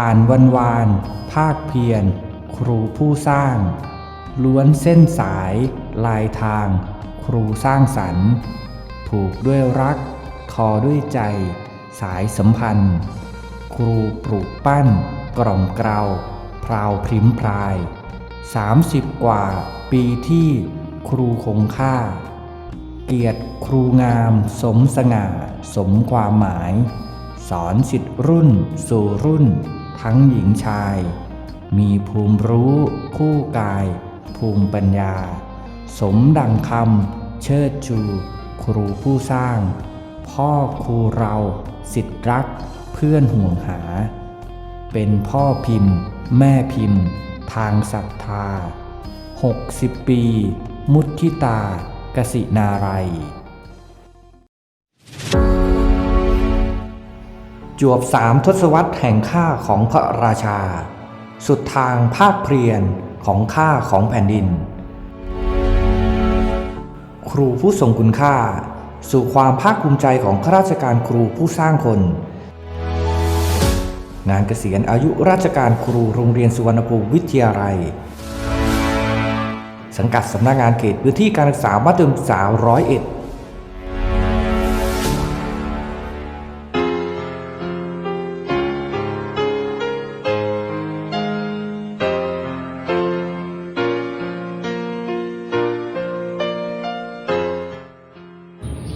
ผ่านวันวาน ภาคเพียร ครูผู้สร้าง ล้วนเส้นสาย ลายทาง ครูสร้างสรรค์ ผูกด้วยรัก ทอด้วยใจ สายสัมพันธ์ ครูปลูกปั้น กล่อมเกลาพราวพริ้มพราย 30 กว่าปีที่ครูคงค่า เกียรติครูงาม สมสง่า สมความหมาย สอนสิทธิรุ่นสู่รุ่น ทั้งหญิงชาย มีภูมิรู้ คู่กาย ภูมิปัญญา สมดังคำเชิดชู ครูผู้สร้าง พ่อครูเราสิทธิรัก เพื่อนห่วงหา เป็นพ่อพิมพ์ แม่พิมพ์ ทางศรัทธา 60 ปี มุทิตากสินารัย จวบสามทศวรรษแห่งข้าของพระราชา สุดทางภาคเพียรของข้าของแผ่นดิน ครูผู้ทรงคุณค่า สู่ความภาคภูมิใจของข้าราชการครูผู้สร้างคน งานเกษียณอายุราชการครูโรงเรียนสุวรรณภูมิวิทยาลัย สังกัดสำนักงานเขตพื้นที่การศึกษามัธยมศึกษาร้อยเอ็ด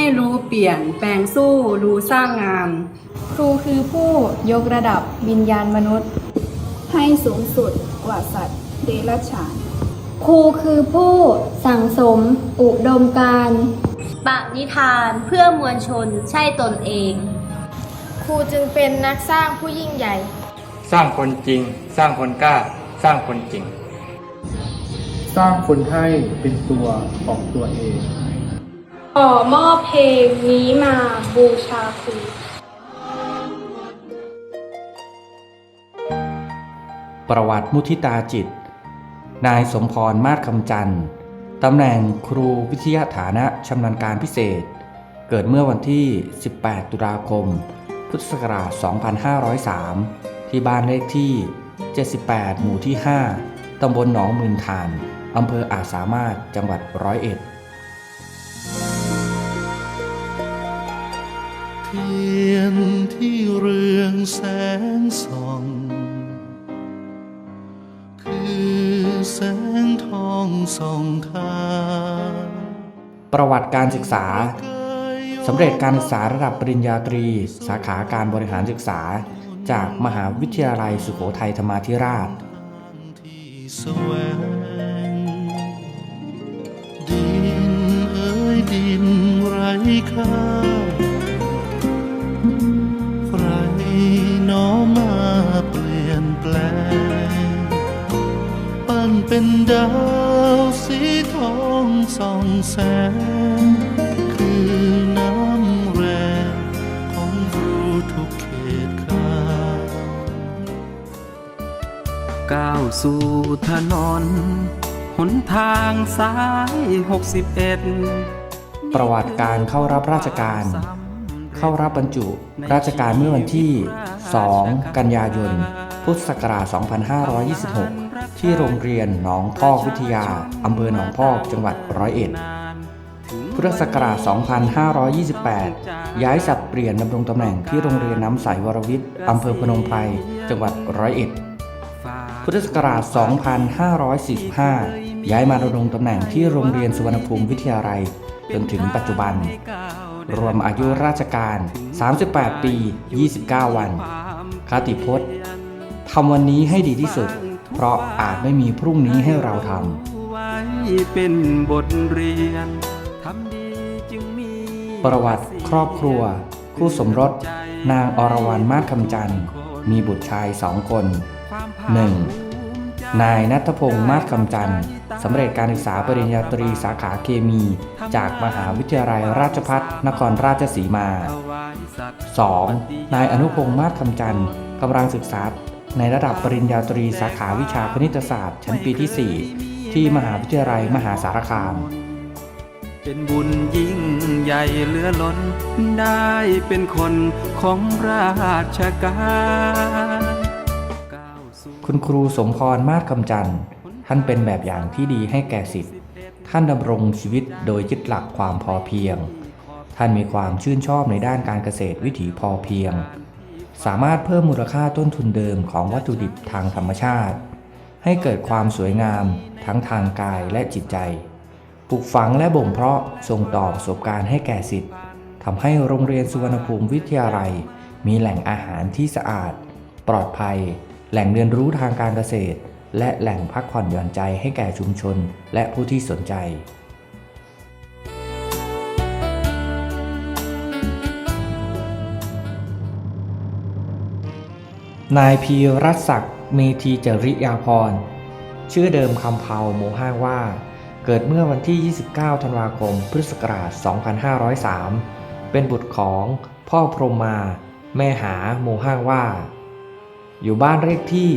ให้รู้เปลี่ยนแปลงสู้รู้สร้างงามครูคือผู้ยกระดับวิญญาณมนุษย์ ให้สูงสุดกว่าสัตว์เดรัจฉาน ครูคือผู้สั่งสมอุดมการณ์ปณิธานเพื่อมวลชนใช่ตนเอง ครูจึงเป็นนักสร้างผู้ยิ่งใหญ่ สร้างคนจริง สร้างคนกล้า สร้างคนจริง สร้างคนให้เป็นตัวของตัวเอง ขอมอบเพลงนี้มาบูชาครูประวัติมุทิตาจิต นายสมพรมาศคำจันทร์ตำแหน่งครูวิทยาฐานะชำนาญการพิเศษ เกิดเมื่อวันที่ 18 ตุลาคม พุทธศักราช 2503 ที่บ้านเลขที่ 78 หมู่ที่ 5 ตำบลหนองมืนทาน อำเภออาจสามารถ จังหวัดร้อยเอ็ด นที่เรืองแสงส่อง คือแสงทองส่องทางประวัติการศึกษาสำเร็จการศึกษาระดับปริญญาตรี สาขาการบริหารศึกษา จากมหาวิทยาลัยสุโขทัยธรรมาธิราชที่แสวงดินเอ้ยดินไร้ค่า อมาเปลี่ยนแปลง ปั้นเป็นดาวสีทองส่องแสง คือน้ำแรงของรูทุกเขตข้าก้าวสู่ถนนหนทางสาย61ประวัติการเข้ารับราชการ เข้ารับบรรจุ ราชการเมื่อวันที่ 2 กันยายน พุทธศักราช 2526 ที่โรงเรียนหนองพอกวิทยา อำเภอหนองพอกจังหวัดร้อยเอ็ด พุทธศักราช 2528 ย้ายสับเปลี่ยนดำรงตำแหน่งที่โรงเรียนน้ำใสวรวิทย์ อำเภอพนมไพร จังหวัดร้อยเอ็ด พุทธศักราช 2545 ย้ายมาดำรงตำแหน่งที่โรงเรียนสุวรรณภูมิวิทยาลัย จนถึงปัจจุบัน รวมอายุราชการ 38 ปี 29 วัน คติพจน์ทำวันนี้ให้ดีที่สุด เพราะอาจไม่มีพรุ่งนี้ให้เราทำไว้เป็นบทเรียนทำดีจึงมีประวัติครอบครัว คู่สมรส นางอรวรรณมาศคำจันทร์มีบุตรชายสองคน 1. สนายนัทพงศ์มาศคำจันทร์ สำเร็จการศึกษาปริญญาตรีสาขาเคมี จากมหาวิทยาลัยราชภัฏนครราชสีมา 2. นายอนุพงศ์มาศคำจันทร์กำลังศึกษา ในระดับปริญญาตรีสาขาวิชาคณิตศาสตร์ ชั้นปีที่ 4 ที่มหาวิทยาลัยมหาสารคาม เป็นบุญยิ่งใหญ่เหลือล้น ได้เป็นคนของราชการ คุณครูสมพรมาศคำจันทร์ ท่านเป็นแบบอย่างที่ดีให้แก่สิทธิ์ท่านดำรงชีวิตโดยยึดหลักความพอเพียง ท่านมีความชื่นชอบในด้านการเกษตรวิถีพอเพียง สามารถเพิ่มมูลค่าต้นทุนเดิมของวัตถุดิบทางธรรมชาติ ให้เกิดความสวยงามทั้งทางกายและจิตใจ ปลูกฝังและบ่มเพาะส่งต่อประสบการณ์ให้แก่สิทธิ์ทำให้โรงเรียนสุวรรณภูมิวิทยาลัย มีแหล่งอาหารที่สะอาด ปลอดภัย แหล่งเรียนรู้ทางการเกษตร และแหล่งพักผ่อนหย่อนใจให้แก่ชุมชนและผู้ที่สนใจนายพีรัศักดิ์เมธีจริยาพร ชื่อเดิมคำเผาโมห้างว่า เกิดเมื่อวันที่ 29 ธันวาคม พุทธศักราช 2503 เป็นบุตรของพ่อพรหมมา แม่หาโมห้างว่า อยู่บ้านเลขที่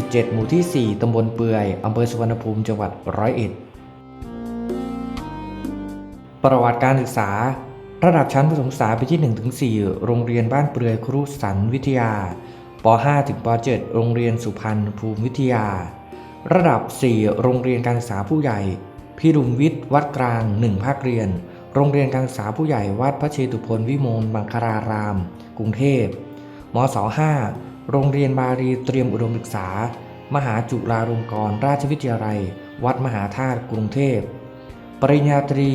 47 หมู่ที่ 4 ตำบลเปือย อำเภอสุวรรณภูมิ จังหวัดร้อยเอ็ด ประวัติการศึกษา ระดับชั้นประถมศึกษาปีที่ 1-4 โรงเรียนบ้านเปือยครุสันวิทยา ป .5 ถึงป .7 โรงเรียนสุพรรณภูมิวิทยา ระดับ 4 โรงเรียนการศึกษาผู้ใหญ่ พิรุณวิทย์ วัดกลาง 1 ภาคเรียน โรงเรียนการศึกษาผู้ใหญ่ วัดพระเชตุพนวิมลมังคลาราม กรุงเทพมศ5 โรงเรียนบาลีเตรียมอุดมศึกษา มหาจุฬาลงกรณราชวิทยาลัย วัดมหาธาตุกรุงเทพ ปริญญาตรี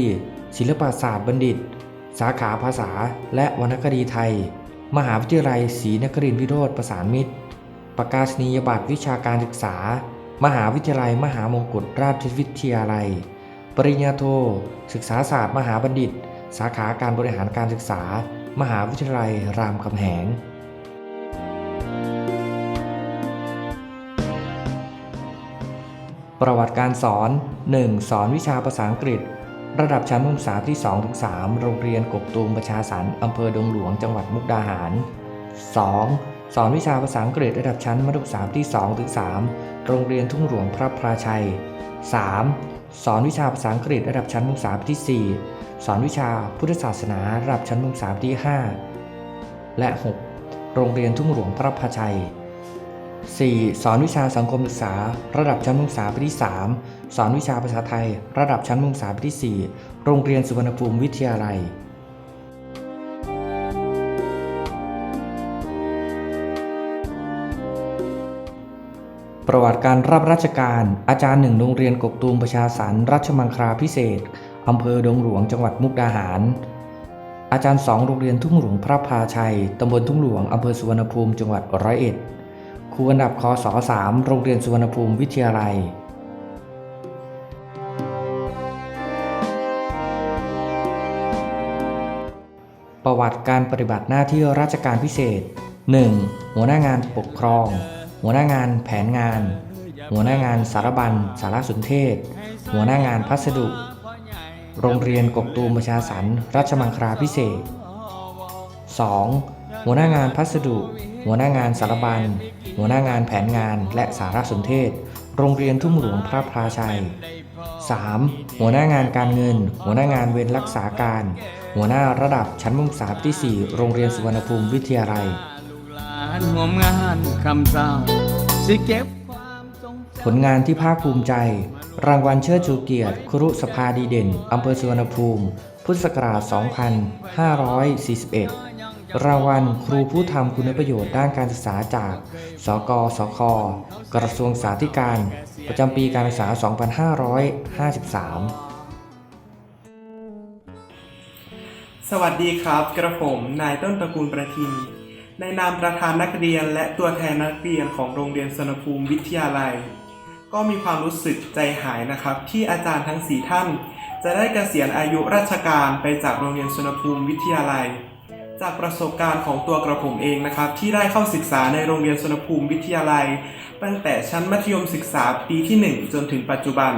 ศิลปศาสตร์บัณฑิต สาขาภาษาและวรรณคดีไทย มหาวิทยาลัยศรีนครินทรวิโรธประสานมิตร ประกาศนียบัตรวิชาการศึกษา มหาวิทยาลัยมหามงกุฎราชวิทยาลัย ปริญญาโท ศึกษาศาสตร์ มหาบัณฑิต สาขาการบริหารการศึกษา มหาวิทยาลัยรามคำแหง ประวัติการสอน 1. สอนวิชาภาษาอังกฤษ ระดับชั้นมัธยมศึกษาที่ 2-3 โรงเรียนกกตูมประชาสรรค์อำเภอดงหลวงจังหวัดมุกดาหาร 2. สอนวิชาภาษาอังกฤษระดับชั้นมัธยมศึกษาที่ 2-3 โรงเรียนทุ่งหลวงพระพราชัย 3. สอนวิชาภาษาอังกฤษระดับชั้นมัธยมศึกษาที่ 4 สอนวิชาพุทธศาสนาระดับชั้นมัธยมศึกษาที่ 5 และ 6 โรงเรียนทุ่งหลวงพระพราชัย 4. สอนวิชาสังคมศึกษา ระดับชั้นมัธยมศึกษาปีที่ 3 สอนวิชาภาษาไทย ระดับชั้นมัธยมศึกษาปีที่ 4 โรงเรียนสุวรรณภูมิวิทยาลัยประวัติการรับราชการ อาจารย์หนึ่งโรงเรียนกกตูมประชาสรรรัชมังคลาพิเศษอำเภอดงหลวงจังหวัดมุกดาหาร อาจารย์สองโรงเรียนทุ่งหลวงพระพาชัยตำบลทุ่งหลวงอำเภอสุวรรณภูมิจังหวัดร้อยเอ็ด ครูอันดับคศ3โรงเรียนสุวรรณภูมิวิทยาลัยประวัติการปฏิบัติหน้าที่ราชการพิเศษ 1. หัวหน้างานปกครอง หัวหน้างานแผนงาน หัวหน้างานสารบัญสารสนเทศ หัวหน้างานพัสดุ โรงเรียนกกตูมประชาสรรค์รัชมังคลาพิเศษ 2. หัวหน้างานพัสดุ หัวหน้างานสารบัญ หัวหน้างานแผนงานและสารสนเทศ โรงเรียนทุ่งหลวงพระพราชัย 3. หัวหน้างานการเงิน หัวหน้างานเวรรักษาการ หัวหน้าระดับชั้นมัธยมศึกษาปีที่ 4 โรงเรียนสุวรรณภูมิวิทยาลัยห่วมงานคำเศร้าสิเก็บผลงานที่ภาคภูมิใจ รางวัลเชิดชูเกียรติ ครุสภาดีเด่น อำเภอสุวรรณภูมิ พุทธศักราช 2541 รางวัลครูผู้ทำคุณประโยชน์ด้านการศึกษาจาก สกสค กระทรวงสาธการ ประจำปีการศึกษา 2553สวัสดีครับกระผมนายต้นตระกูลประทินในนามประธานนักเรียนและตัวแทนนักเรียนของโรงเรียนสนภูมิวิทยาลัย ก็มีความรู้สึกใจหายนะครับ ที่อาจารย์ทั้งสี่ท่าน จะได้เกษียณอายุราชการไปจากโรงเรียนสนภูมิวิทยาลัย จากประสบการณ์ของตัวกระผมเองนะครับ ที่ได้เข้าศึกษาในโรงเรียนสนภูมิวิทยาลัย ตั้งแต่ชั้นมัธยมศึกษาปีที่ 1 จนถึงปัจจุบัน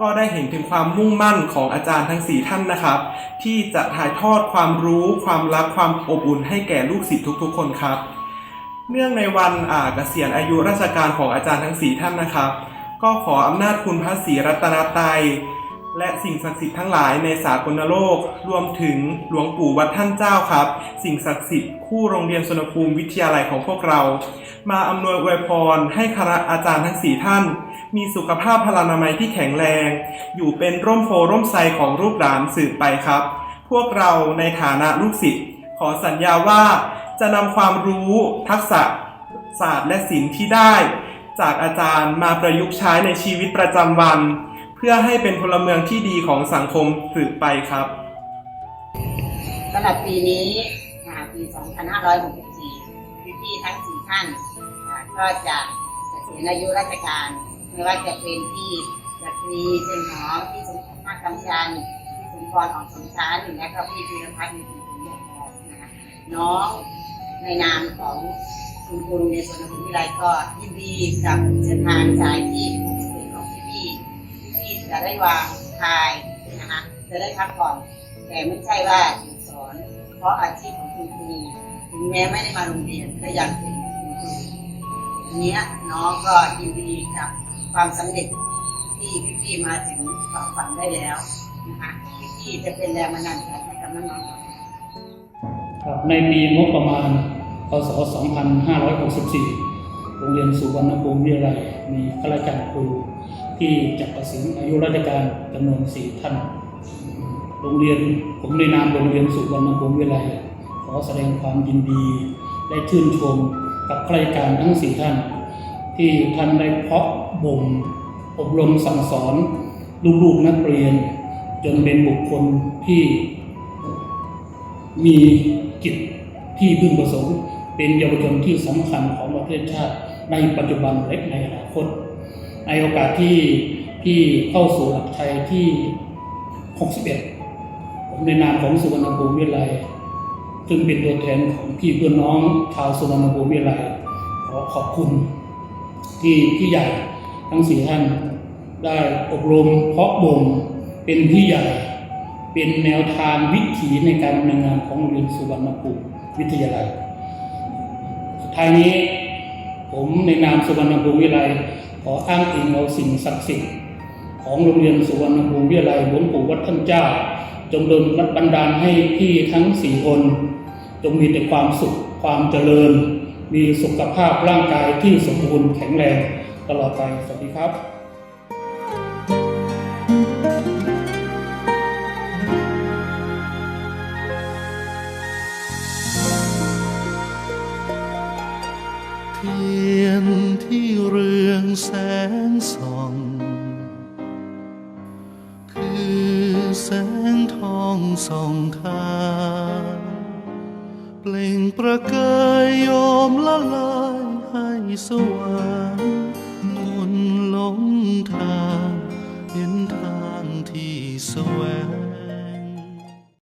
ก็ได้เห็นถึงความมุ่งมั่นของอาจารย์ทั้ง 4 ท่านนะครับ ที่จะถ่ายทอดความรู้ ความรักความอบอุ่นให้แก่ลูกศิษย์ทุก ๆ คนครับ เนื่องในวันอ่าเกษียณอายุราชการของอาจารย์ทั้ง 4 ท่านนะครับ ก็ขออำนาจคุณพระศรีรัตนตรัย และสิ่งศักดิ์สิทธิ์ทั้งหลายในสากลโลก รวมถึงหลวงปู่วัดท่านเจ้าครับ สิ่งศักดิ์สิทธิ์คู่โรงเรียนสนภูมิวิทยาลัยของพวกเรา มาอำนวยอวยพรให้คณะอาจารย์ทั้ง4ท่าน มีสุขภาพพลานามัยที่แข็งแรง อยู่เป็นร่มโพร่มไทรของลูกหลานสืบไปครับ พวกเราในฐานะลูกศิษย์ขอสัญญาว่าจะนำความรู้ทักษะศาสตร์และศิลป์ที่ได้ จากอาจารย์มาประยุกต์ใช้ในชีวิตประจำวัน เพื่อให้เป็นพลเมืองที่ดีของสังคมสืบไปครับสำหรับปีนี้ปี 2564พี่ทั้ง 4 ท่านนก็จะเกษียณอายุราชการไม่ว่าจะเป็นพี่จักรีเชนหอมพี่สมภารคำชันพี่สมพรของสมชานและก็พี่พีรพัฒน์มีสุนทรนะคะน้องในนามของคุณครูโรงเรียนส่วนภูมิวิไลก็ยินดีกับเส้นทางสายที่ จะได้วางทายนะคะจะได้พักผ่อนแต่ไม่ใช่ว่าสอน เพราะอาชีพของคุณครูถึงแม้ไม่ได้มาโรงเรียนก็ยังเป็นคุณครูอันเนี้ยน้องก็ยินดีกับความสำเร็จที่พี่ๆมาถึงฝั่งฝันได้แล้วนะคะพี่ๆจะเป็นแรงบันดาลใจให้กับน้องๆครับในปีงบประมาณพศ 2564 โรงเรียนสุวรรณภูมิวิทยาลัยมีข้าราชการครู ที่จะเกษียณอายุราชการจำนวน4ท่าน โรงเรียนผมในนามโรงเรียนสุวรรณภูมิวิทยาลัยขอแสดงความยินดีและชื่นชมกับข้าราชการทั้ง4ท่าน ที่ท่านได้เพาะบ่มอบรมสั่งสอนลูกๆนักเรียน จนเป็นบุคคลที่ มีจิตที่พึงประสงค์ เป็นเยาวชนที่สำคัญของประเทศชาติในปัจจุบันและในอนาคต ในโอกาสที่ที่เข้าสู่หลักชัยที่ 61 ผมในนามของสุวรรณภูมิวิทยาลัยซึ่งเป็นตัวแทนของพี่เพื่อนน้องชาวสุวรรณภูมิวิทยาลัยขอขอบคุณ ที่พี่ใหญ่ทั้งสี่ท่านได้อบรมเพาะบ่มเป็นพี่ใหญ่ เป็นแนวทางวิถีในการดำเนินงานของโรงเรียนสุวรรณภูมิวิทยาลัยสุดท้ายนี้ ผมในนามสุวรรณภูมิวิทยาลัย ขออ้างอิงเอาสิ่งศักดิ์สิทธิ์ของโรงเรียนสุวรรณภูมิวิทยาลัยหลวงปู่วัดท่านเจ้า จงดลบันดาลให้พี่ทั้งสี่คน จงมีแต่ความสุขความเจริญ มีสุขภาพร่างกายที่สมบูรณ์แข็งแรงตลอดไปสวัสดีครับ ทียนที่เรืองแสงส่อง คือแสงทองส่องทางเปล่งประกายยอมละลายให้สว่างมนหลงทาง